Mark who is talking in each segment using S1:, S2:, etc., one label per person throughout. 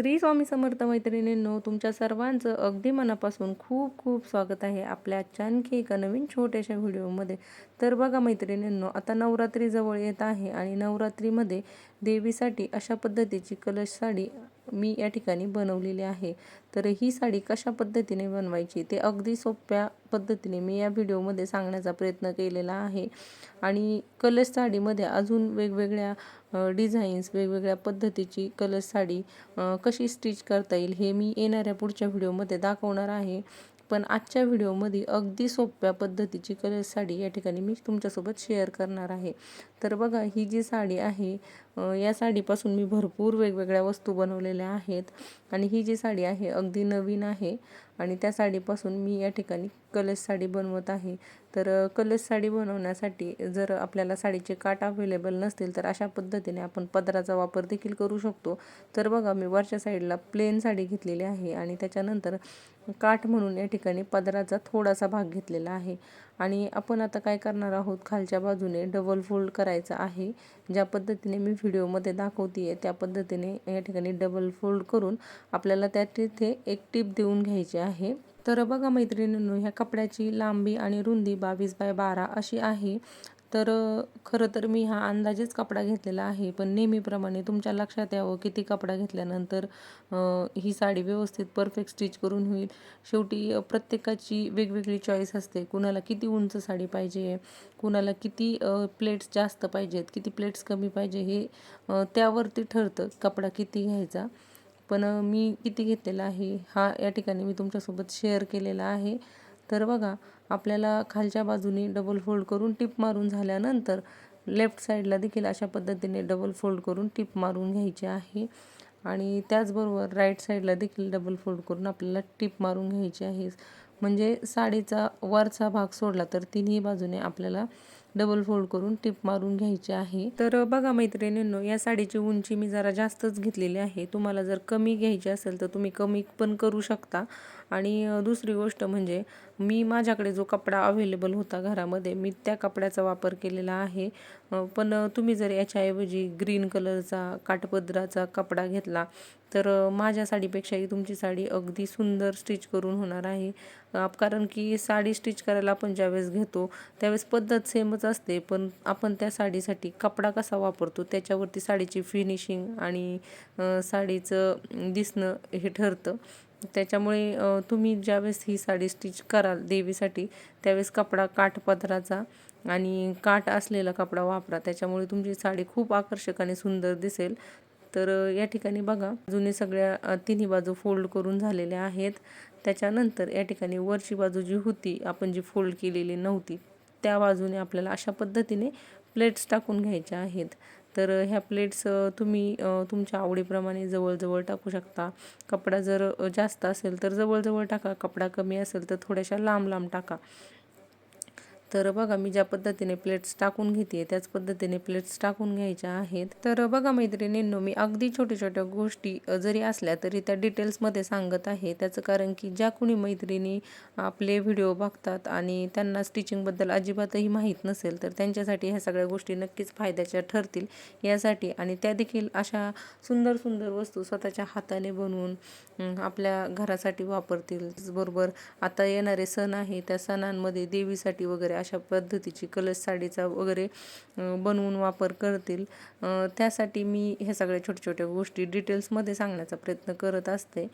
S1: श्री स्वामी समर्थ मैत्रिणींनो तुमच्या सर्वांचं अगदी मनापासून खूप खूप स्वागत आहे आपल्या आजच्या आणखी एका नवीन छोट्याशा व्हिडिओमध्ये. तर बघा मैत्रिणींनो आता नवरात्री जवळ येत आहे आणि नवरात्रीमध्ये देवीसाठी अशा पद्धतीची कलश साडी मी या ठिकाणी बनवलेली आहे. तर ही साडी कशा पद्धतीने बनवायची ते अगदी सोप्या पद्धतीने मी या व्हिडिओमध्ये सांगण्याचा प्रयत्न केलेला आहे. आणि कलश साडीमध्ये अजून वेगवेगळ्या डिझाईन्स वेगवेगळ्या पद्धतीची कलर साडी कशी स्टिच करता येईल हे मी येणाऱ्या पुढच्या व्हिडिओमध्ये दाखवणार आहे. पण आजच्या व्हिडिओमध्ये अगदी सोप्या पद्धतीची कलर साडी या ठिकाणी मी तुमच्यासोबत शेअर करणार आहे. तर बघा ही जी साडी आहे या साडीपासून मी भरपूर वेगवेगळ्या वस्तू बनवलेल्या आहेत. आणि ही जी साडी आहे अगदी नवीन आहे. आणि त्या साडीपासून मी या ठिकाणी कलश साडी बनवत आहे. तर कलश साडी बनवण्यासाठी जर आपल्याला साडीचे काट अवेलेबल नसतील तर अशा पद्धतीने आपण पदराचा वापर देखील करू शकतो. तर बघा मी वरच्या साईडला प्लेन साडी घेतलेली आहे. आणि त्याच्यानंतर काठ म्हणून या ठिकाणी पदराचा थोडासा भाग घेतलेला आहे. आणि आपण आता काय करणार आहोत? खालच्या बाजूने डबल फोल्ड करायचं आहे. ज्या पद्धतीने मी व्हिडिओमध्ये दाखवते आहे त्या पद्धतीने या ठिकाणी डबल फोल्ड करून आपल्याला त्या तिथे एक टीप देऊन घ्यायची आहे. तर बघा मैत्रिणींनो ह्या कपड्याची लांबी आणि रुंदी बावीस बाय बारा अशी आहे. तर खरं तर मी हा अंदाजेच कपडा घेतलेला आहे पण नेहमीप्रमाणे तुमच्या लक्षात यावं किती कपडा घेतल्यानंतर ही साडी व्यवस्थित परफेक्ट स्टिच करून होईल. शेवटी प्रत्येकाची वेगवेगळी चॉईस असते. कुणाला किती उंच साडी पाहिजे कुणाला किती प्लेट्स जास्त पाहिजेत किती प्लेट्स कमी पाहिजे हे त्यावरती ठरतं कपडा किती घ्यायचा. पण मी किती घेतलेला आहे हा या ठिकाणी मी तुमच्यासोबत शेअर केलेला आहे. तर बघा आपल्याला खालच्या बाजूने डबल फोल्ड करून टिप मारून झाल्यानंतर लेफ्ट साईडला देखील अशा पद्धतीने डबल फोल्ड करून टिप मारून घ्यायची आहे. आणि त्याचबरोबर राईट साईडला देखील डबल फोल्ड करून आपल्याला टिप मारून घ्यायची आहे. म्हणजे साडीचा वरचा भाग सोडला तर तिन्ही बाजूने आपल्याला डबल फोल्ड करून टिप मारून घ्यायची आहे. तर बघा मैत्रिणींनो या साडीची उंची मी जरा जास्तच घेतलेली आहे. तुम्हाला जर कमी घ्यायची असेल तर तुम्ही कमी पण करू शकता. आणि दुसरी गोष्ट म्हणजे मी माझ्याकडे जो कपडा अवेलेबल होता घरामध्ये मी त्या कपड्याचा वापर केलेला आहे. पण तुम्ही जर याच्याऐवजी ग्रीन कलरचा काठपदराचा कपडा घेतला तर माझ्या साडीपेक्षाही तुमची साडी अगदी सुंदर स्टिच करून होणार आहे. कारण की साडी स्टिच करायला आपण ज्यावेळेस घेतो त्यावेळेस पद्धत सेमच असते. पण आपण त्या साडीसाठी कपडा कसा वापरतो त्याच्यावरती साडीची फिनिशिंग आणि साडीचं दिसणं हे ठरतं. त्याच्यामुळे तुम्ही ज्यावेळेस ही साडी स्टिच कराल देवीसाठी त्यावेळेस कपडा काठपदराचा आणि काठ असलेला कपडा वापरा. त्याच्यामुळे तुमची साडी खूप आकर्षक आणि सुंदर दिसेल. तर या ठिकाणी बघा जुने सगळ्या तिन्ही बाजू फोल्ड करून झालेल्या आहेत. त्याच्यानंतर या ठिकाणी वरची बाजू जी होती आपण जी फोल्ड केलेली नव्हती त्या बाजूने आपल्याला अशा पद्धतीने प्लेट्स टाकून घ्यायच्या आहेत. तर ह्या प्लेट्स तुम्ही तुमच्या आवडीप्रमाणे जवळजवळ टाकू शकता. कपडा जर जास्त असेल तर जवळजवळ टाका. कपडा कमी असेल तर थोड्याशा लांब लांब टाका. तर बघा मी ज्या पद्धतीने प्लेट्स टाकून घेते त्याच पद्धतीने प्लेट्स टाकून घ्यायच्या आहेत. तर बघा मैत्रिणींनो मी अगदी छोट्या छोट्या गोष्टी जरी असल्या तरी त्या डिटेल्समध्ये सांगत आहे. त्याचं कारण की ज्या कुणी मैत्रिणी आपले व्हिडिओ बघतात आणि त्यांना स्टिचिंगबद्दल अजिबातही माहीत नसेल तर त्यांच्यासाठी ह्या सगळ्या गोष्टी नक्कीच फायद्याच्या ठरतील. यासाठी आणि त्या देखील अशा सुंदर सुंदर वस्तू स्वतःच्या हाताने बनवून आपल्या घरासाठी वापरतील. बरोबर आता येणारे सण आहे त्या सणांमध्ये देवीसाठी वगैरे अशा पद्धतीची कलश साडीचा वगैरे बनवून वापर करतील. त्यासाठी मी ह्या सगळ्या छोट्या छोट्या गोष्टी डिटेल्समध्ये सांगण्याचा प्रयत्न करत असते.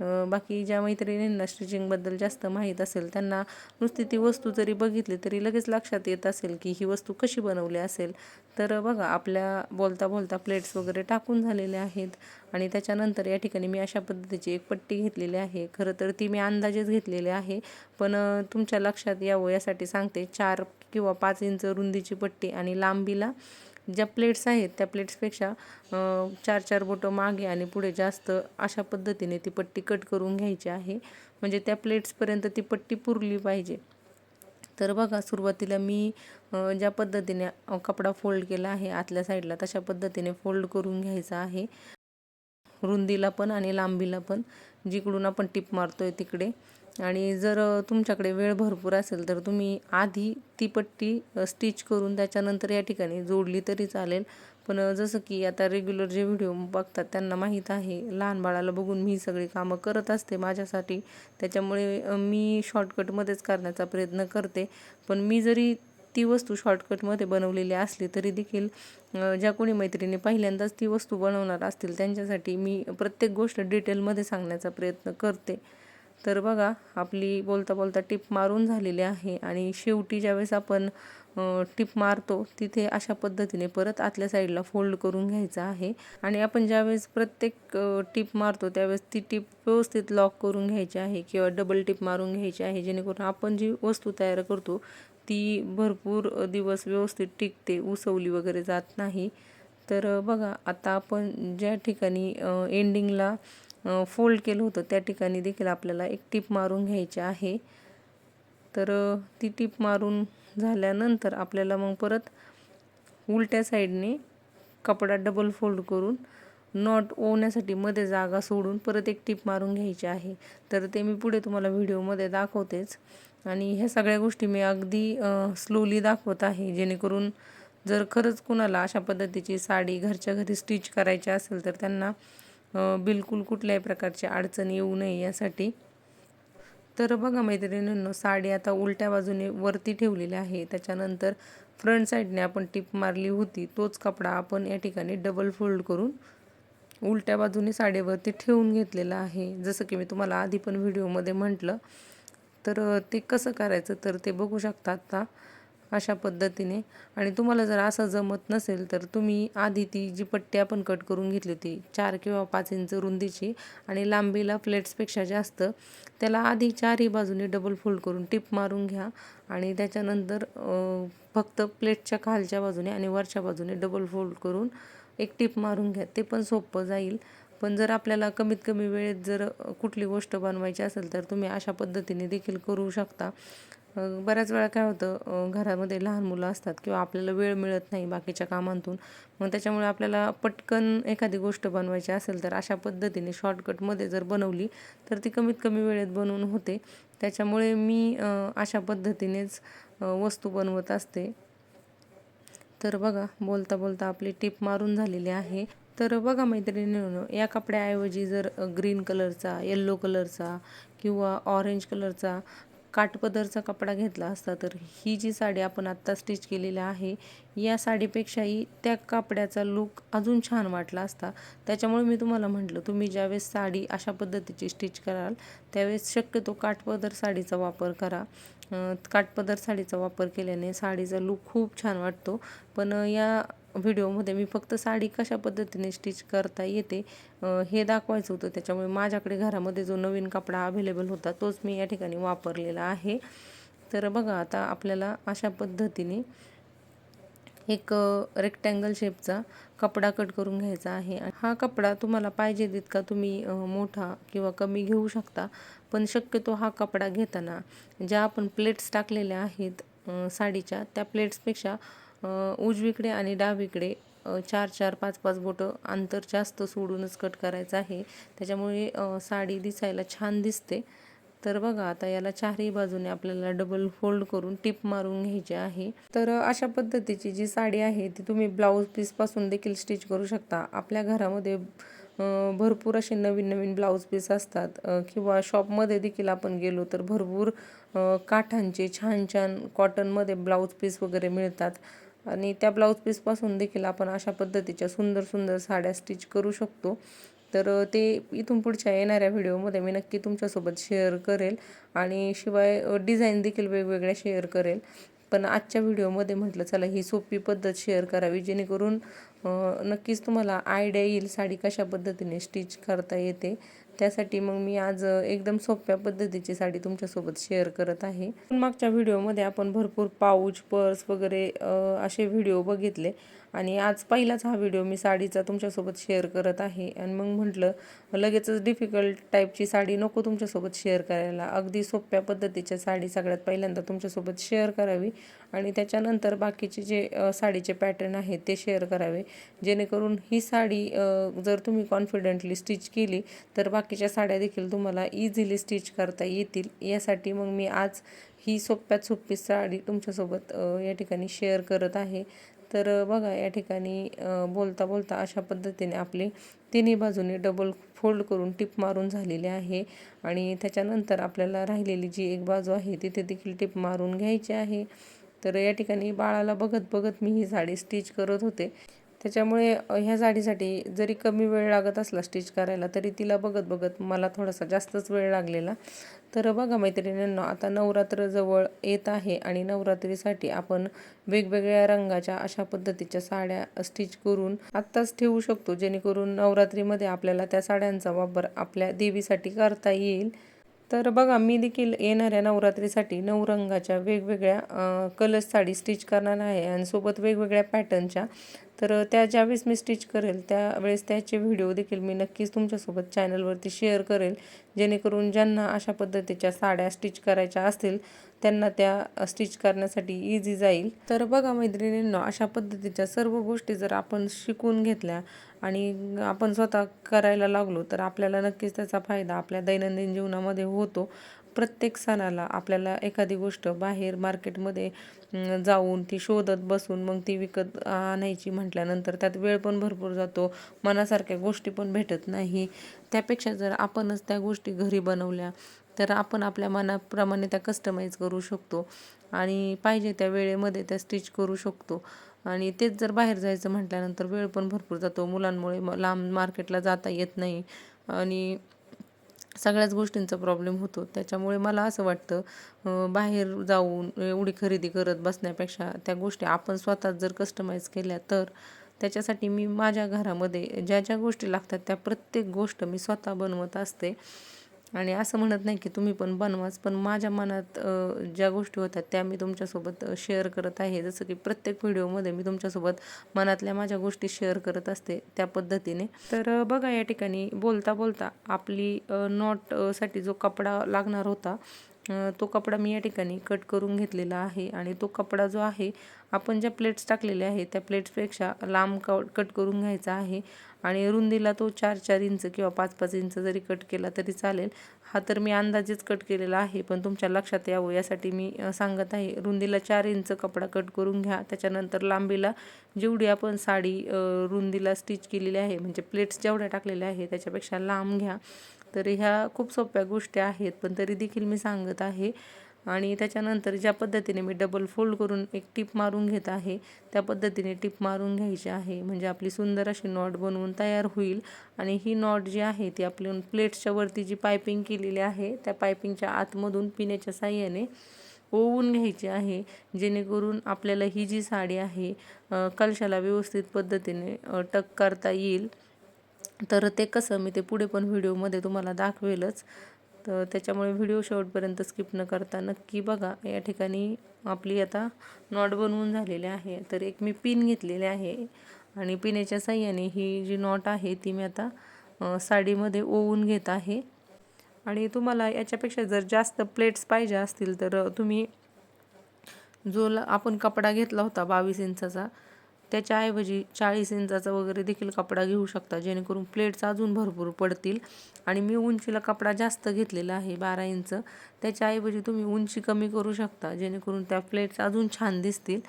S1: बाकी ज्या मैत्रिणींना स्टिचिंगबद्दल जास्त माहीत असेल त्यांना नुसती ती वस्तू जरी बघितली तरी लगेच लक्षात येत असेल की ही वस्तू कशी बनवली असेल. तर बघा आपल्या बोलता बोलता प्लेट्स वगैरे टाकून झालेले आहेत आणि त्याच्यानंतर या ठिकाणी मी अशा पद्धतीची एक पट्टी घेतलेली आहे. खरं तर ती मी अंदाजेच घेतलेली आहे पण तुमच्या लक्षात यावं यासाठी सांगते. चार किंवा पाच इंच रुंदीची पट्टी आणि लांबीला ज्या प्लेट्स आहेत त्या प्लेट्सपेक्षा चार चार बोटं मागे आणि पुढे जास्त अशा पद्धतीने ती पट्टी कट करून घ्यायची आहे. म्हणजे त्या प्लेट्सपर्यंत ती पट्टी पुरली पाहिजे. तर बघा सुरुवातीला मी ज्या पद्धतीने कपडा फोल्ड केला आहे आतल्या साईडला तशा पद्धतीने फोल्ड करून घ्यायचा आहे. रुंदीला पण आणि लांबीला पण जिकडून आपण टिप मारतोय तिकडे. आणि जर तुमच्याकडे वेळ भरपूर असेल तर तुम्ही आधी ती पट्टी स्टिच करून त्याच्यानंतर या ठिकाणी जोडली तरी चालेल. पण जसं की आता रेग्युलर जे व्हिडिओ बघतात त्यांना माहीत आहे लहान बाळाला बघून मी सगळी कामं करत असते माझ्यासाठी. त्याच्यामुळे मी शॉर्टकटमध्येच करण्याचा प्रयत्न करते. पण मी जरी ती वस्तू शॉर्टकटमध्ये बनवलेली असली तरी देखील ज्या कोणी मैत्रिणी पहिल्यांदाच ती वस्तू बनवणार असतील त्यांच्यासाठी मी प्रत्येक गोष्ट डिटेलमध्ये सांगण्याचा प्रयत्न करते. तर बघा आपली बोलता बोलता टिप मारून झालेली आहे आणि शेवटी ज्यावेळेस आपण टिप मारतो तिथे अशा पद्धतीने परत आतल्या साईडला फोल्ड करून घ्यायचा आहे. आणि आपण ज्यावेळेस प्रत्येक टिप मारतो त्यावेळेस ती टिप व्यवस्थित लॉक करून घ्यायची आहे किंवा डबल टिप मारून घ्यायची आहे जेणेकरून आपण जी वस्तू तयार करतो ती भरपूर दिवस व्यवस्थित टिकते उसवली वगैरे जात नाही. तर बघा आता आपण ज्या ठिकाणी एंडिंगला फोल्ड केलं होतं. त्या ठिकाणी देखील आपल्याला एक टिप मारून घ्यायची आहे. तर ती टिप मारून झाल्यानंतर आपल्याला मग परत उलट्या साईडने कपडा डबल फोल्ड करून नॉट ओवण्यासाठी मध्ये जागा सोडून परत एक टिप मारून घ्यायची आहे. तर ते मी पुढे तुम्हाला व्हिडिओमध्ये दाखवतेच. आणि ह्या सगळ्या गोष्टी मी अगदी स्लोली दाखवत आहे. जेणेकरून जर खरंच कुणाला अशा पद्धतीची साडी घरच्या घरी स्टिच करायची असेल तर त्यांना बिलकुल कुठल्याही प्रकारची अडचण येऊ नये यासाठी. तर बघा मैत्रिणींनो साडी आता उलट्या बाजूने वरती ठेवलेली आहे. त्याच्यानंतर फ्रंट साईडने आपण टिप मारली होती. तोच कपडा आपण या ठिकाणी डबल फोल्ड करून उलट्या बाजूने साडीवरती ठेवून घेतलेला आहे. जसं की मी तुम्हाला आधी पण व्हिडिओमध्ये म्हटलं. तर ते कसं करायचं तर ते बघू शकता आता. अशा पद्धतीने. आणि तुम्हाला जर असं जमत नसेल तर तुम्ही आधी ती जी पट्टी आपण कट करून घेतली होती चार किंवा पाच इंच रुंदीची आणि लांबीला प्लेट्सपेक्षा जास्त त्याला आधी चारही बाजूने डबल फोल्ड करून टिप मारून घ्या. आणि त्याच्यानंतर फक्त प्लेटच्या खालच्या बाजूने आणि वरच्या बाजूने डबल फोल्ड करून एक टिप मारून घ्या. ते पण सोपं जाईल. पण जर आपल्याला कमीत कमी वेळेत जर कुठली गोष्ट बनवायची असेल तर तुम्ही अशा पद्धतीने देखील करू शकता. बऱ्याच वेळा काय होतं घरामध्ये लहान मुलं असतात किंवा आपल्याला वेळ मिळत नाही बाकीच्या कामांतून मग त्याच्यामुळे आपल्याला पटकन एखादी गोष्ट बनवायची असेल तर अशा पद्धतीने शॉर्टकटमध्ये जर बनवली तर ती कमीत कमी वेळेत बनवून होते. त्याच्यामुळे मी अशा पद्धतीनेच वस्तू बनवत असते. तर बघा बोलता बोलता आपली टिप मारून झालेली आहे. तर बघा मैत्रिणींनो या कपड्याऐवजी जर ग्रीन कलरचा येल्लो कलरचा किंवा ऑरेंज कलरचा काठपदरचा कपडा घेतला असता तर ही जी साडी आपण आत्ता स्टिच केलेली आहे या साडीपेक्षाही त्या कापड्याचा लूक अजून छान वाटला असता. त्याच्यामुळे मी तुम्हाला म्हटलं तुम्ही ज्यावेळेस साडी अशा पद्धतीची स्टिच कराल त्यावेळेस शक्यतो काठपदर साडीचा वापर करा. काठपदर साडीचा वापर केल्याने साडीचा लूक खूप छान वाटतो. पण या व्हिडिओमध्ये मी फक्त साडी कशा पद्धतीने स्टिच करता येते हे दाखवायचं होतं. त्याच्यामुळे माझ्याकडे घरामध्ये जो नवीन कपडा अवेलेबल होता तोच मी या ठिकाणी वापरलेला आहे. तर बघा आता आपल्याला अशा पद्धतीने एक रेक्टँगल शेपचा कपडा कट करून घ्यायचा आहे. हा कपडा तुम्हाला पाहिजे तितका तुम्ही मोठा किंवा कमी घेऊ शकता पण शक्यतो हा कपडा घेताना ज्या आपण प्लेट्स टाकलेल्या आहेत साडीच्या त्या प्लेट्सपेक्षा उजवीकडे आणि डावीकडे चार चार पाच पाच बोटं अंतर जास्त सोडूनच कट करायचं आहे. त्याच्यामुळे साडी दिसायला छान दिसते. तर बघा आता याला चारही बाजूने आपल्याला डबल फोल्ड करून टिप मारून घ्यायची आहे. तर अशा पद्धतीची जी साडी आहे ती तुम्ही ब्लाऊज पीसपासून देखील स्टिच करू शकता. आपल्या घरामध्ये भरपूर असे नवीन नवीन ब्लाऊज पीस असतात. किंवा शॉपमध्ये देखील आपण गेलो तर भरपूर काठांचे छान छान कॉटनमध्ये ब्लाऊज पीस वगैरे मिळतात. आणि त्या ब्लाऊज पीसपासून देखील आपण अशा पद्धतीच्या सुंदर सुंदर साड्या स्टिच करू शकतो. तर ते इथून पुढच्या येणाऱ्या व्हिडिओमध्ये मी नक्की तुमच्यासोबत शेअर करेल आणि शिवाय डिझाईन देखील वेगवेगळ्या शेअर करेल. पण आजच्या व्हिडिओमध्ये म्हटलं चला ही सोपी पद्धत शेअर करावी जेणेकरून नक्कीच तुम्हाला आयडिया येईल साडी कशा पद्धतीने स्टिच करता येते. त्यासाठी मग मी आज एकदम सोप्या पद्धतीची साडी तुमच्यासोबत शेअर करत आहे. मागच्या व्हिडिओमध्ये आपण भरपूर पाऊच पर्स वगैरे असे व्हिडिओ बघितले. आणि आज पहिलाच हा व्हिडिओ मी साडीचा तुमच्यासोबत शेअर करत आहे. आणि मग म्हटलं लगेचच डिफिकल्ट टाईपची साडी नको तुमच्यासोबत शेअर करायला. अगदी सोप्या पद्धतीच्या साडी सगळ्यात पहिल्यांदा तुमच्यासोबत शेअर करावी आणि त्याच्यानंतर बाकीचे जे साडीचे पॅटर्न आहेत ते शेअर करावे. जेणेकरून ही साडी जर तुम्ही कॉन्फिडंटली स्टिच केली तर बाकीच्या साड्या देखील तुम्हाला इझिली स्टिच करता येतील. यासाठी मग मी आज ही सोप्यात सोपी साडी तुमच्यासोबत या ठिकाणी शेअर करत आहे. तर बघा या ठिकाणी बोलता बोलता अशा पद्धतीने आपली तिन्ही बाजूने डबल फोल्ड करून टिप मारून झालेली आहे. आणि त्याच्यानंतर आपल्याला राहिलेली जी एक बाजू आहे तिथे देखील टिप मारून घ्यायची आहे. तर या ठिकाणी बाळाला बघत बघत मी ही साडी स्टिच करत होते. त्याच्यामुळे ह्या साडीसाठी जरी कमी वेळ लागत असला स्टिच करायला तरी तिला बघत बघत मला थोडासा जास्तच वेळ लागलेला. तर बघा मैत्रिणींना आता नवरात्र जवळ येत आहे आणि नवरात्रीसाठी आपण वेगवेगळ्या रंगाच्या अशा पद्धतीच्या साड्या स्टिच करून आत्ताच ठेवू शकतो जेणेकरून नवरात्रीमध्ये आपल्याला त्या साड्यांचा वापर आपल्या देवीसाठी करता येईल. तर बघा मी देखील येणाऱ्या नवरात्रीसाठी नऊ रंगाच्या वेगवेगळ्या कलर्स साडी स्टिच करणार आहे आणि सोबत वेगवेगळ्या पॅटर्नच्या तर त्या ज्यावेळेस मी स्टिच करेल त्यावेळेस त्याचे व्हिडिओ देखील मी नक्कीच तुमच्यासोबत चॅनलवरती शेअर करेल. जेणेकरून ज्यांना अशा पद्धतीच्या साड्या स्टिच करायच्या असतील त्यांना त्या स्टिच करण्यासाठी इझी जाईल. तर बघा मैत्रिणींना अशा पद्धतीच्या सर्व गोष्टी जर आपण शिकून घेतल्या आणि आपण स्वतः करायला लागलो तर आपल्याला नक्कीच त्याचा फायदा आपल्या दैनंदिन जीवनामध्ये होतो. प्रत्येक सणाला आपल्याला एखादी गोष्ट बाहेर मार्केटमध्ये जाऊन ती शोधत बसून मग ती विकत आणायची म्हटल्यानंतर त्यात वेळ पण भरपूर जातो. मनासारख्या गोष्टी पण भेटत नाही. त्यापेक्षा जर आपणच त्या गोष्टी घरी बनवल्या तर आपण आपल्या मनाप्रमाणे त्या कस्टमाइज करू शकतो आणि पाहिजे त्या वेळेमध्ये त्या स्टिच करू शकतो. आणि तेच जर बाहेर जायचं म्हटल्यानंतर वेळ पण भरपूर जातो. मुलांमुळे म- लांब मार्केटला जाता येत नाही आणि सगळ्याच गोष्टींचा प्रॉब्लेम होतो. त्याच्यामुळे मला असं वाटतं बाहेर जाऊन एवढी खरेदी करत बसण्यापेक्षा त्या गोष्टी आपण स्वतःच जर कस्टमाइज केल्या तर त्याच्यासाठी मी माझ्या घरामध्ये ज्या ज्या गोष्टी लागतात त्या प्रत्येक गोष्ट मी स्वतः बनवत असते. आणि असं म्हणत नाही की तुम्ही पण बनवाच पण माझ्या मनात ज्या गोष्टी होतात त्या मी तुमच्यासोबत शेअर करत आहे. जसं की प्रत्येक व्हिडिओमध्ये मी तुमच्यासोबत मनातल्या माझ्या गोष्टी शेअर करत असते त्या पद्धतीने. तर बघा या ठिकाणी बोलता बोलता आपली नॉटसाठी जो कपडा लागणार होता तो कपडा मी या ठिकाणी कट करून घेतलेला आहे आणि तो कपडा जो आहे आपण ज्या प्लेट्स टाकलेल्या आहेत त्या प्लेट्सपेक्षा लांब क कट करून घ्यायचा आहे आणि रुंदीला तो चार चार इंच किंवा पाच पाच इंच जरी कट केला तरी चालेल. हा तर मी अंदाजेच कट केलेला आहे पण तुमच्या लक्षात यावं यासाठी मी सांगत आहे रुंदीला चार इंच कपडा कट करून घ्या. त्याच्यानंतर लांबीला जेवढी आपण साडी रुंदीला स्टिच केलेली आहे म्हणजे प्लेट्स जेवढ्या टाकलेल्या आहे त्याच्यापेक्षा लांब घ्या. तर ह्या खूप सोप्या गोष्टी आहेत पण तरी देखील मी सांगत आहे. आणि त्याच्यानंतर ज्या पद्धतीने मी डबल फोल्ड करून एक टिप मारून घेत आहे त्या पद्धतीने टिप मारून घ्यायची आहे. म्हणजे आपली सुंदर अशी नॉट बनवून तयार होईल. आणि ही नॉट जी आहे ती आपल्या प्लेट्सच्या वरती जी पायपिंग केलेली आहे त्या पायपिंगच्या आतमधून पिण्याच्या साह्याने ओवून घ्यायची आहे. जेणेकरून आपल्याला ही जी साडी आहे कलशाला व्यवस्थित पद्धतीने टक करता येईल. तर ते कसं मी ते पुढे पण व्हिडिओमध्ये तुम्हाला दाखवेलच. तर त्याच्यामुळे व्हिडिओ शेवटपर्यंत स्किप न करता नक्की बघा. या ठिकाणी आपली आता नॉट बनवून झालेली आहे. तर एक मी पिन घेतलेली आहे आणि पिनेच्या साह्याने ही जी नॉट आहे ती मी आता साडीमध्ये ओवून घेत आहे. आणि तुम्हाला याच्यापेक्षा जर जास्त प्लेट्स पाहिजे असतील तर तुम्ही जो आपण कपडा घेतला होता बावीस इंचाचा त्याच्याऐवजी चाळीस इंचाचा वगैरे देखील कपडा घेऊ शकता जेणेकरून प्लेट्स अजून भरपूर पडतील. आणि मी उंचीला कपडा जास्त घेतलेला आहे बारा इंच. त्याच्याऐवजी तुम्ही उंची कमी करू शकता जेणेकरून त्या प्लेट्स अजून छान दिसतील.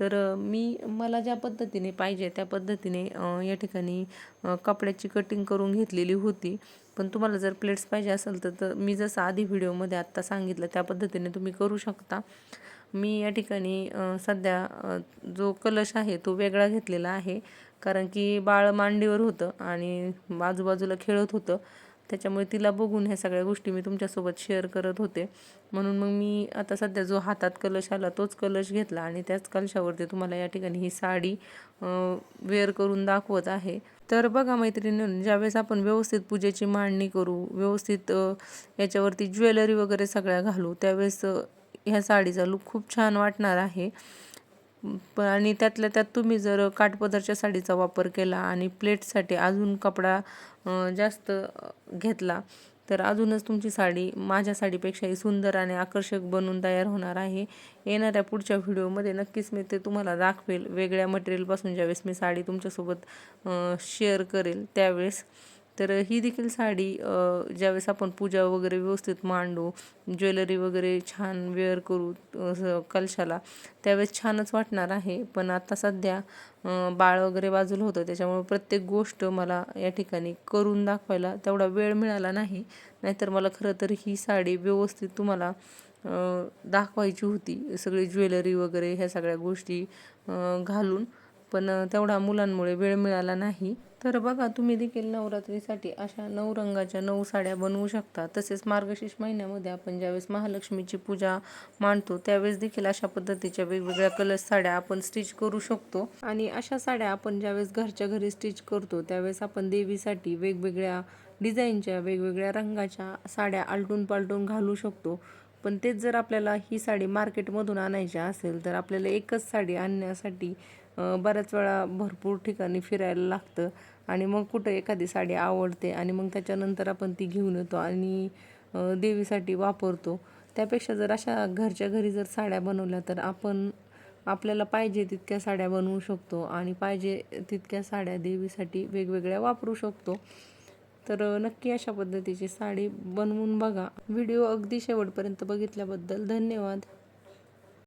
S1: तर मी मला ज्या पद्धतीने पाहिजे त्या पद्धतीने या ठिकाणी कपड्याची कटिंग करून घेतलेली होती. पण तुम्हाला जर प्लेट्स पाहिजे असेल तर तर मी जसं आधी व्हिडिओमध्ये आत्ता सांगितलं त्या पद्धतीने तुम्ही करू शकता. मी या ठिकाणी सध्या जो कलश आहे तो वेगळा घेतलेला आहे. कारण की बाळ मांडीवर होतं आणि आजूबाजूला खेळत होतं. त्याच्यामुळे तिला बघून ह्या सगळ्या गोष्टी मी तुमच्यासोबत शेअर करत होते. म्हणून मग मी आता सध्या जो हातात कलश आला तोच कलश घेतला आणि त्याच कलशावरती तुम्हाला या ठिकाणी ही साडी वेअर करून दाखवत आहे. तर बघा मैत्रिणी ज्यावेळेस आपण व्यवस्थित पूजेची मांडणी करू व्यवस्थित याच्यावरती ज्वेलरी वगैरे सगळ्या घालू त्यावेळेस ह्या साडीचा लुक खूप छान वाटणार आहे. पण आणि त्यातल्या त्यात तुम्ही जर काठपदरच्या साडीचा वापर केला आणि प्लेटसाठी अजून कपडा जास्त घेतला तर अजूनच तुमची साडी माझ्या साडीपेक्षाही सुंदर आणि आकर्षक बनून तयार होणार आहे. येणाऱ्या पुढच्या व्हिडिओमध्ये नक्कीच मी ते तुम्हाला दाखवेल. वेगळ्या मटेरियलपासून ज्यावेळेस मी साडी तुमच्यासोबत शेअर करेल त्यावेळेस. तर ही देखील साडी ज्यावेळेस आपण पूजा वगैरे व्यवस्थित मांडू ज्वेलरी वगैरे छान वेअर करू असं कलशाला त्यावेळेस छानच वाटणार आहे. पण आता सध्या बाळ वगैरे बाजूला होतं त्याच्यामुळे प्रत्येक गोष्ट मला या ठिकाणी करून दाखवायला तेवढा वेळ मिळाला नाही. नाहीतर मला खरं तर ही साडी व्यवस्थित तुम्हाला दाखवायची होती सगळी ज्वेलरी वगैरे ह्या सगळ्या गोष्टी घालून. पण तेवढा मुलांमुळे वेळ मिळाला नाही. तर बघा तुम्ही देखील नवरात्रीसाठी अशा नऊ रंगाच्या नऊ साड्या बनवू शकता. तसेच मार्गशीर्ष महिन्यामध्ये आपण ज्यावेळेस महालक्ष्मीची पूजा मांडतो त्यावेळेस देखील अशा पद्धतीच्या वेगवेगळ्या कलर्स साड्या आपण स्टिच करू शकतो. आणि अशा साड्या आपण ज्यावेळेस घरच्या घरी स्टिच करतो त्यावेळेस आपण देवीसाठी वेगवेगळ्या डिझाईनच्या वेगवेगळ्या रंगाच्या साड्या आलटून पालटून घालू शकतो. पण तेच जर आपल्याला ही साडी मार्केटमधून आणायची असेल तर आपल्याला एकच साडी आणण्यासाठी बऱ्याच वेळा भरपूर ठिकाणी फिरायला लागतं. आणि मग कुठं एखादी साडी आवडते आणि मग त्याच्यानंतर आपण ती घेऊन येतो आणि देवीसाठी वापरतो. त्यापेक्षा जर अशा घरच्या घरी जर साड्या बनवल्या तर आपण आपल्याला पाहिजे तितक्या साड्या बनवू शकतो आणि पाहिजे तितक्या साड्या देवीसाठी वेगवेगळ्या वापरू शकतो. तर नक्की अशा पद्धतीची साडी बनवून बघा. व्हिडिओ अगदी शेवटपर्यंत बघितल्याबद्दल धन्यवाद.